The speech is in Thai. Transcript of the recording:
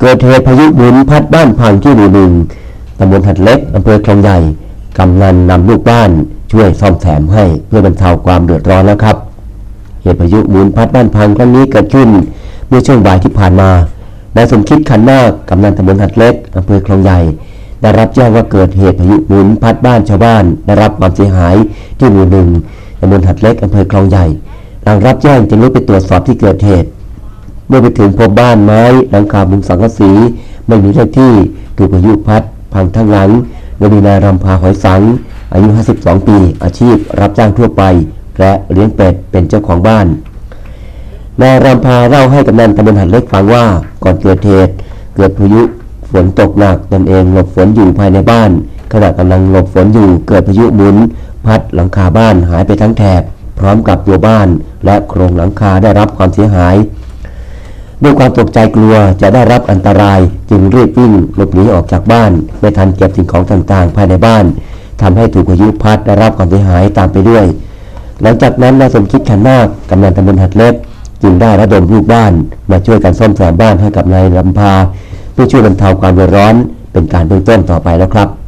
เกิดเหตุพายุหมุนพัดบ้านพังที่หมู่หนึ่งตำบลหัดเล็กอำเภอคลองใหญ่กำนันนำลูกบ้านช่วยซ่อมแซมให้เพื่อบรรเทาความเดือดร้อนแล้วครับ เหตุพายุหมุนพัดบ้านพังครั้งนี้เกิดขึ้น เมื่อช่วงบ่ายที่ผ่านมานายสมคิดขันนาคกำนันตำบลหัดเล็กอำเภอคลองใหญ่ได้รับแจ้งว่าเกิดเหตุพายุหมุนพัดบ้านชาวบ้านได้รับความเสียหายที่หมู่หนึ่งตำบลหัดเล็กอำเภอคลองใหญ่หลังรับแจ้งจึงรุดไปตรวจสอบที่เกิดเหตุ เมื่อไปถึงพบบ้านไม้หลังคามุงสังกะสี ไม่มีเลขที่ถูกพายุพัด พังทั้งหลังโดยมีนายรำพาหอยสัง อายุ 52 ปี อาชีพรับจ้างทั่วไป และเลี้ยงเป็ดเป็นเจ้าของบ้านนายรำพาเล่าให้กำนันตำบลหันเล็กฟังว่าก่อนเกิดเหตุเกิดพายุฝนตกหนักตนเองหลบฝนอยู่ภายในบ้าน ขณะกำลังหลบฝนอยู่เกิดพายุหมุน พัดหลังคาบ้านหายไปทั้งแถบ พร้อมกับตัวบ้าน และโครงหลังคาได้รับความเสียหาย ด้วยความตกใจกลัวจะได้รับอันตรายจึงรีบวิ่งหลบหนีออกจากบ้าน ไม่ทันเก็บสิ่งของต่างๆ ภายในบ้านทำให้ถูกพายุพัดได้รับความเสียหายตามไปด้วย หลังจากนั้นนายสมคิดขันนาคกำนันตำบลหัดเล็กจึงได้ระดมลูกบ้านมาช่วยกันซ่อมแซมบ้านให้กับนายลำพาเพื่อช่วยบรรเทาความเดือดร้อนเป็นการเบื้องต้นต่อไปแล้วครับ